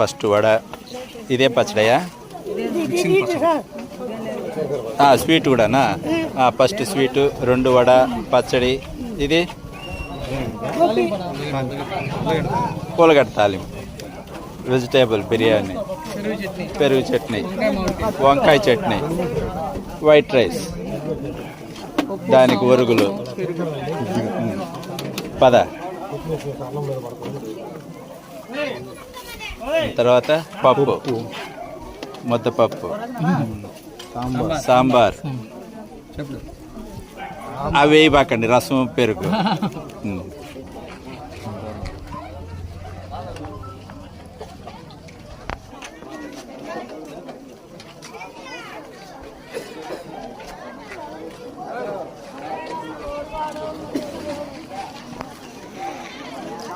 First vada. ఇదే పచ్చడయా? ఆ, sweet కూడానా? ఫస్ట్ స్వీటు రెండు వడ పచ్చడి. ఇది? పూలగడ్డ తాలింపు. వెజిటేబుల్ బిర్యానీ. పెరుగు చట్నీ. వంకాయ చట్నీ. White rice. దానికి ఒరుగులు. పద. తర్వాత పప్పు. ముద్దపప్పు. సాంబార్. అవి వేయబాకండి రసం పెరుగు.